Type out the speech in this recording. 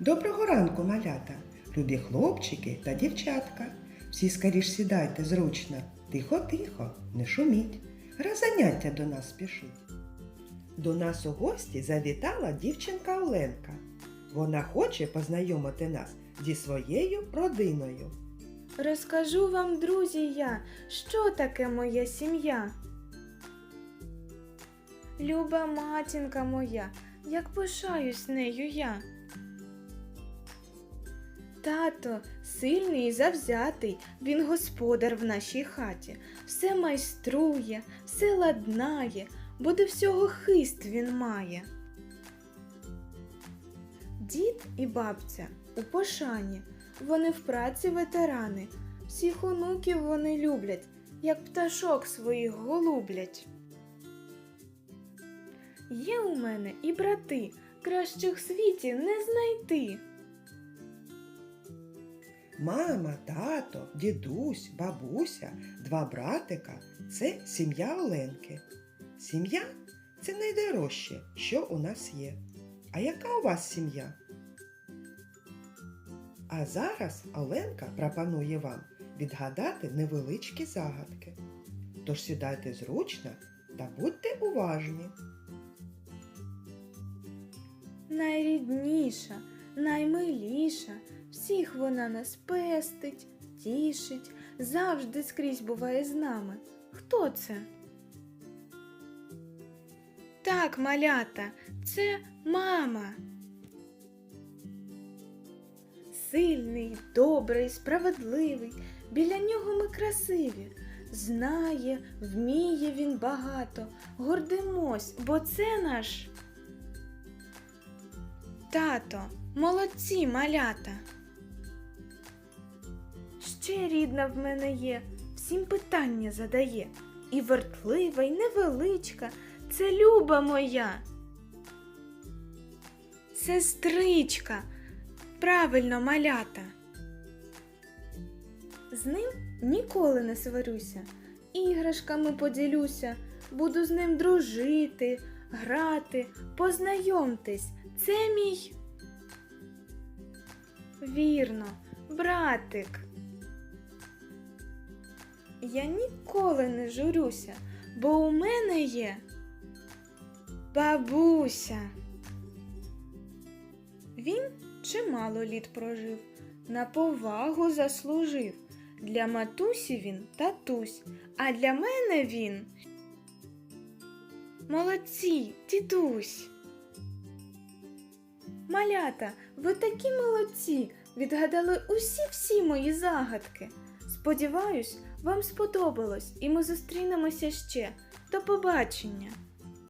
Доброго ранку, малята, любі хлопчики та дівчатка. Всі скоріш сідайте зручно, тихо-тихо, не шуміть. Раз заняття до нас спішить. До нас у гості завітала дівчинка Оленка. Вона хоче познайомити нас зі своєю родиною. Розкажу вам, друзі, я, що таке моя сім'я. Люба матінка моя, як пишаюсь нею я. Тато сильний і завзятий, він господар в нашій хаті, все майструє, все ладнає, бо до всього хист він має. Дід і бабця у пошані, вони в праці ветерани, всіх онуків вони люблять, як пташок своїх голублять. Є у мене і брати, кращих в світі не знайти. Мама, тато, дідусь, бабуся, два братика це сім'я Оленки. Сім'я це найдорожче, що у нас є. А яка у вас сім'я? А зараз Оленка пропонує вам відгадати невеличкі загадки. Тож сідайте зручно та будьте уважні. Найрідніша, наймиліша, всіх вона нас пестить, тішить, завжди скрізь буває з нами. Хто це? Так, малята, це мама. Сильний, добрий, справедливий, біля нього ми красиві. Знає, вміє він багато, гордимось, бо це наш. Тато, молодці малята. Ще рідна в мене є, всім питання задає. І вертлива, і невеличка, це люба моя. Сестричка, правильно малята. З ним ніколи не сварюся, іграшками поділюся, буду з ним дружити, грати, познайомтесь, це мій. Вірно, братик. Я ніколи не журюся, бо у мене є бабуся. Він чимало літ прожив, на повагу заслужив. Для матусі він татусь, а для мене він. Молодці, дідусь. Малята, ви такі молодці, відгадали усі всі мої загадки. Сподіваюсь, вам сподобалось, і ми зустрінемося ще. До побачення!